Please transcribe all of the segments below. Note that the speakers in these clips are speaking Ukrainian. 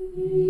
Mm-hmm.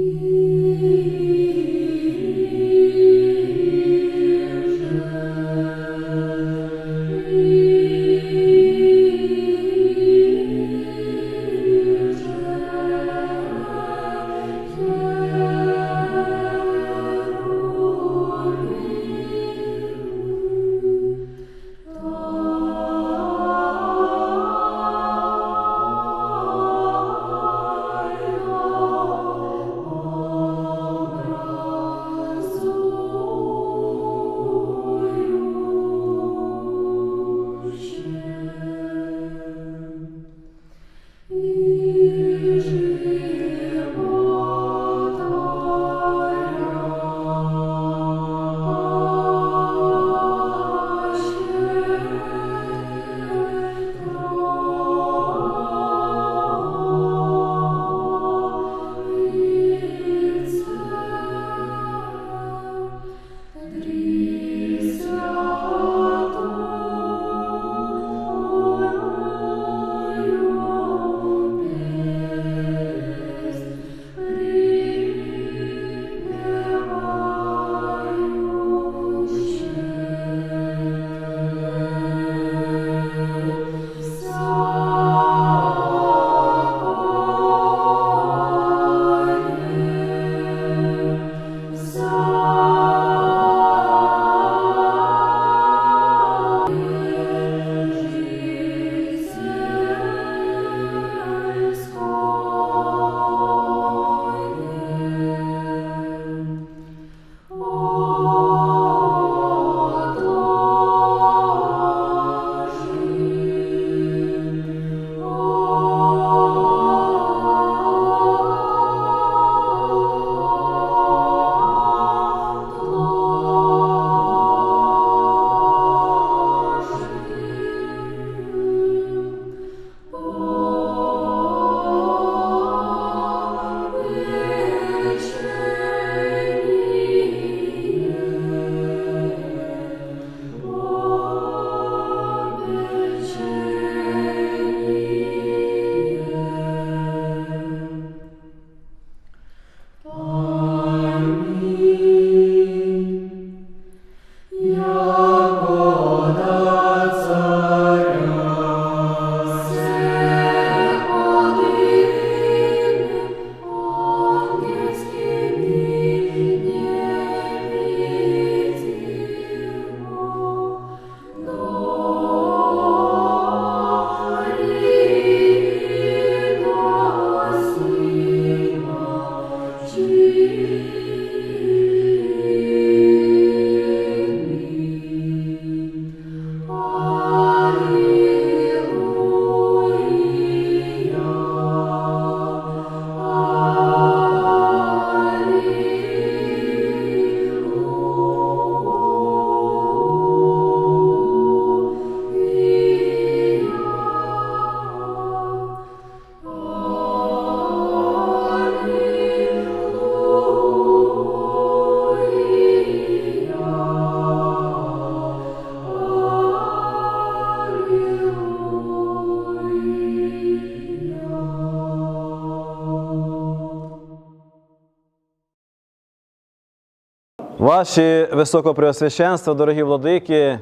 Ваші високопреосвященства, дорогі владики,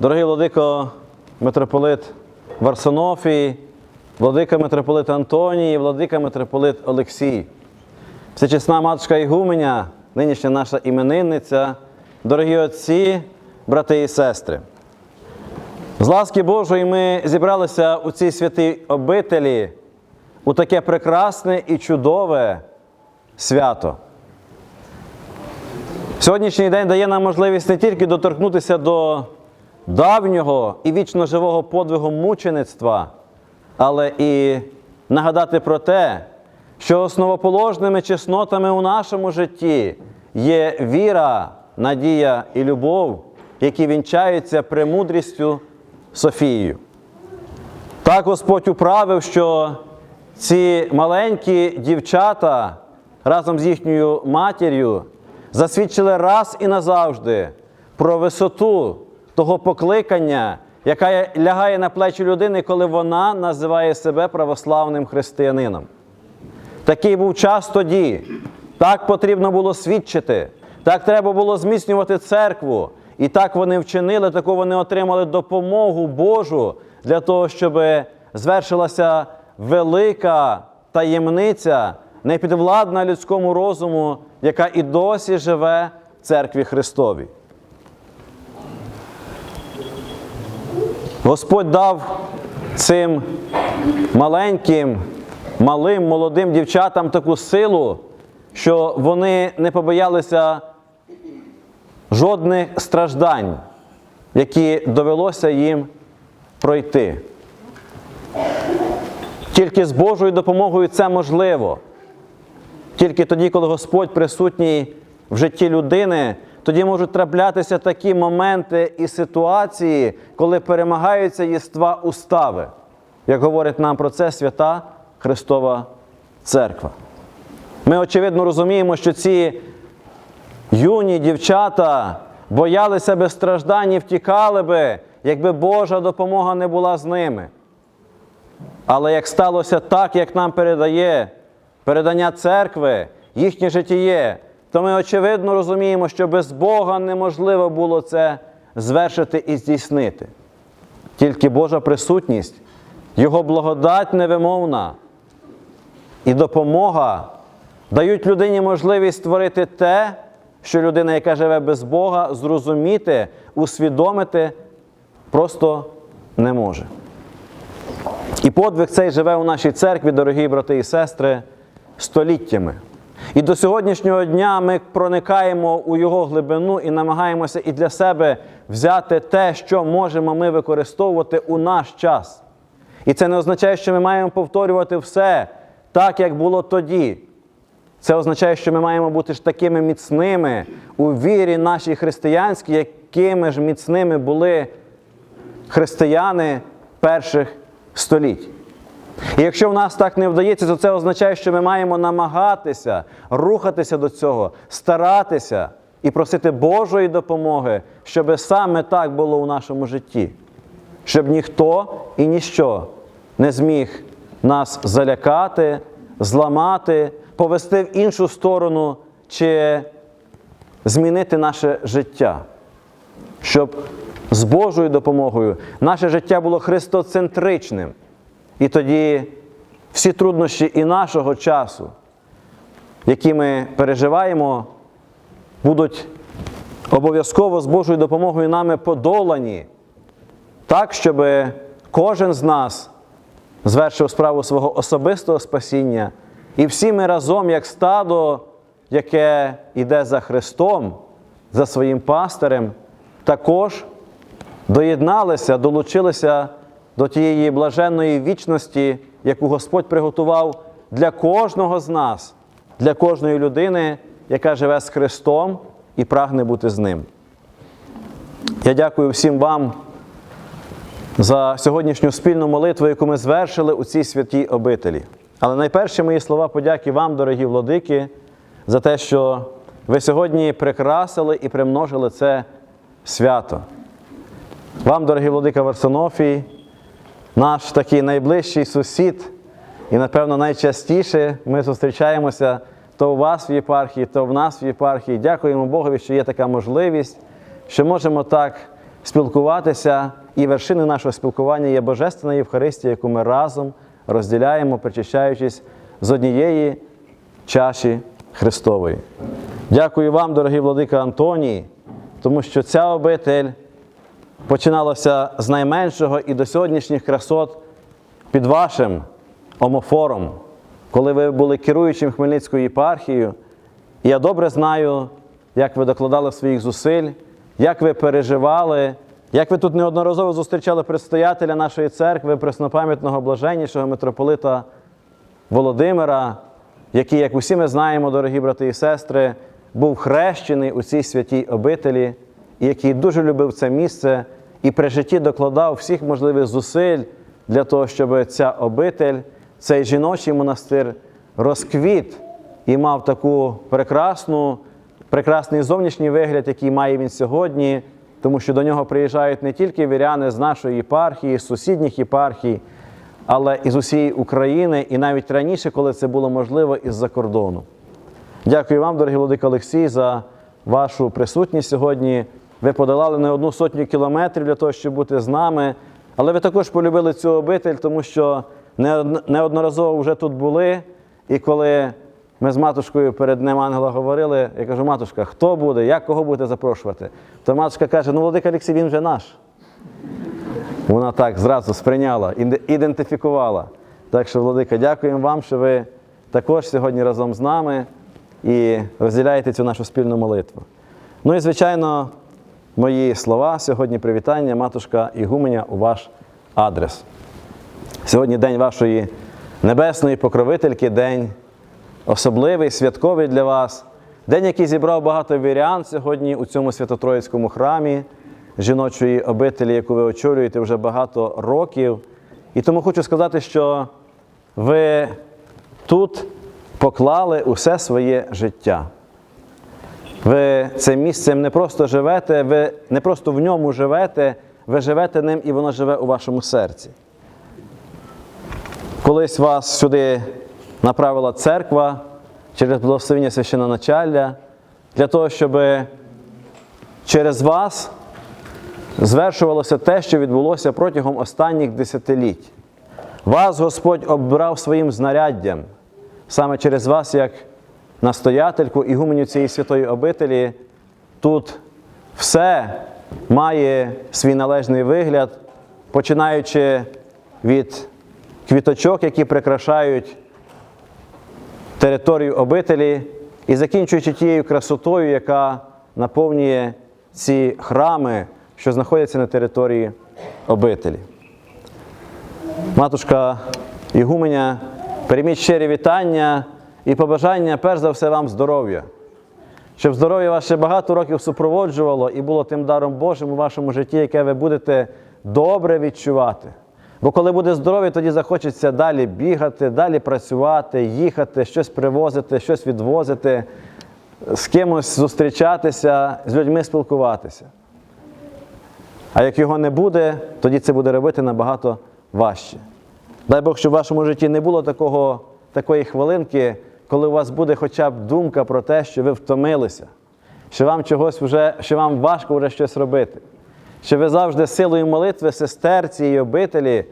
дорогий владико митрополит Варсонофій, владика митрополит Антоній, владика митрополит Олексій, всечесна матушка Ігуменя, нинішня наша іменинниця, дорогі отці, брати і сестри. З ласки Божої ми зібралися у цій святій обителі у таке прекрасне і чудове свято. Сьогоднішній день дає нам можливість не тільки доторкнутися до давнього і вічно живого подвигу мучеництва, але і нагадати про те, що основоположними чеснотами у нашому житті є віра, надія і любов, які вінчаються премудрістю Софією. Так Господь управив, що ці маленькі дівчата разом з їхньою матір'ю засвідчили раз і назавжди про висоту того покликання, яка лягає на плечі людини, коли вона називає себе православним християнином. Такий був час тоді. Так потрібно було свідчити, так треба було зміцнювати церкву. І так вони вчинили, таку вони отримали допомогу Божу для того, щоб звершилася велика таємниця, непідвладна людському розуму, яка і досі живе в церкві Христовій. Господь дав цим маленьким, малим, молодим дівчатам таку силу, що вони не побоялися жодних страждань, які довелося їм пройти. Тільки з Божою допомогою це можливо. Тільки тоді, коли Господь присутній в житті людини, тоді можуть траплятися такі моменти і ситуації, коли перемагаються єства устави, як говорить нам про це свята Христова Церква. Ми очевидно розуміємо, що ці юні дівчата боялися би страждань і втікали би, якби Божа допомога не була з ними. Але як сталося так, як нам передає передання церкви, їхнє життєє, то ми очевидно розуміємо, що без Бога неможливо було це звершити і здійснити. Тільки Божа присутність, Його благодать невимовна і допомога дають людині можливість створити те, що людина, яка живе без Бога, зрозуміти, усвідомити просто не може. І подвиг цей живе у нашій церкві, дорогі брати і сестри, століттями. І до сьогоднішнього дня ми проникаємо у його глибину і намагаємося і для себе взяти те, що можемо ми використовувати у наш час. І це не означає, що ми маємо повторювати все так, як було тоді. Це означає, що ми маємо бути ж такими міцними у вірі нашій християнській, якими ж міцними були християни перших століть. І якщо в нас так не вдається, то це означає, що ми маємо намагатися рухатися до цього, старатися і просити Божої допомоги, щоб саме так було у нашому житті, щоб ніхто і ніщо не зміг нас залякати, зламати, повести в іншу сторону чи змінити наше життя, щоб з Божою допомогою наше життя було христоцентричним. І тоді всі труднощі і нашого часу, які ми переживаємо, будуть обов'язково з Божою допомогою нами подолані, так, щоб кожен з нас звершив справу свого особистого спасіння, і всі ми разом, як стадо, яке йде за Христом, за своїм пастирем, також доєдналися, долучилися до тієї блаженної вічності, яку Господь приготував для кожного з нас, для кожної людини, яка живе з Христом і прагне бути з Ним. Я дякую всім вам за сьогоднішню спільну молитву, яку ми звершили у цій святій обителі. Але найперше мої слова подяки вам, дорогі владики, за те, що ви сьогодні прикрасили і примножили це свято. Вам, дорогі владика Варсонофій, наш такий найближчий сусід, і, напевно, найчастіше ми зустрічаємося то у вас в єпархії, то в нас в єпархії. Дякуємо Богові, що є така можливість, що можемо так спілкуватися, і вершини нашого спілкування є Божественна Євхаристія, яку ми разом розділяємо, причащаючись з однієї чаші Христової. Дякую вам, дорогі владика Антоній, тому що ця обитель починалося з найменшого і до сьогоднішніх красот під вашим омофором, коли ви були керуючим Хмельницькою єпархією. Я добре знаю, як ви докладали своїх зусиль, як ви переживали, як ви тут неодноразово зустрічали предстоятеля нашої церкви, преснопам'ятного блаженнішого митрополита Володимира, який, як усі ми знаємо, дорогі брати і сестри, був хрещений у цій святій обителі, який дуже любив це місце і при житті докладав всіх можливих зусиль для того, щоб ця обитель, цей жіночий монастир розквіт і мав таку прекрасну, прекрасний зовнішній вигляд, який має він сьогодні, тому що до нього приїжджають не тільки віряни з нашої єпархії, з сусідніх єпархій, але із усієї України, і навіть раніше, коли це було можливо, із-за кордону. Дякую вам, дорогий Владик Олексій, за вашу присутність сьогодні. Ви подолали не одну сотню кілометрів для того, щоб бути з нами. Але ви також полюбили цю обитель, тому що неодноразово вже тут були. І коли ми з матушкою перед Днем Ангела говорили, я кажу, матушка, хто буде, як кого будете запрошувати? То матушка каже, ну Владик Олексій, він вже наш. Вона так зразу сприйняла, ідентифікувала. Так що, Владика, дякуємо вам, що ви також сьогодні разом з нами і розділяєте цю нашу спільну молитву. Ну і, звичайно, мої слова сьогодні привітання, матушка Ігуменя, у ваш адрес. Сьогодні день вашої небесної покровительки, день особливий, святковий для вас. День, який зібрав багато вірян сьогодні у цьому Свято-Троїцькому храмі жіночої обителі, яку ви очолюєте вже багато років. І тому хочу сказати, що ви тут поклали усе своє життя. Ви цим місцем не просто живете, ви не просто в ньому живете, ви живете ним і воно живе у вашому серці. Колись вас сюди направила церква через благословення священоначалля для того, щоб через вас звершувалося те, що відбулося протягом останніх десятиліть. Вас Господь обрав своїм знаряддям, саме через вас, як настоятельку ігуменю цієї святої обителі, тут все має свій належний вигляд, починаючи від квіточок, які прикрашають територію обителі, і закінчуючи тією красотою, яка наповнює ці храми, що знаходяться на території обителі. Матушка Ігуменя, прийміть щирі вітання і побажання, перш за все, вам здоров'я. Щоб здоров'я вас ще багато років супроводжувало і було тим даром Божим у вашому житті, яке ви будете добре відчувати. Бо коли буде здоров'я, тоді захочеться далі бігати, далі працювати, їхати, щось привозити, щось відвозити, з кимось зустрічатися, з людьми спілкуватися. А як його не буде, тоді це буде робити набагато важче. Дай Бог, щоб в вашому житті не було такого, такої хвилинки, коли у вас буде хоча б думка про те, що ви втомилися, що вам чогось вже, що вам важко вже щось робити. Що ви завжди силою молитви сестер цієї обителі,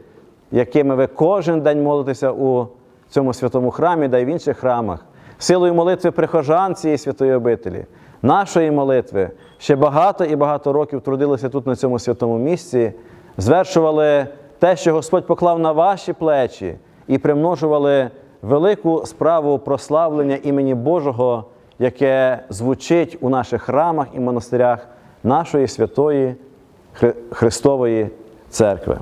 якими ви кожен день молитеся у цьому святому храмі, да й в інших храмах, силою молитви прихожан цієї святої обителі, нашої молитви, ще багато і багато років трудилися тут, на цьому святому місці, звершували те, що Господь поклав на ваші плечі, і примножували велику справу прославлення імені Божого, яке звучить у наших храмах і монастирях нашої святої Хри- Христової церкви.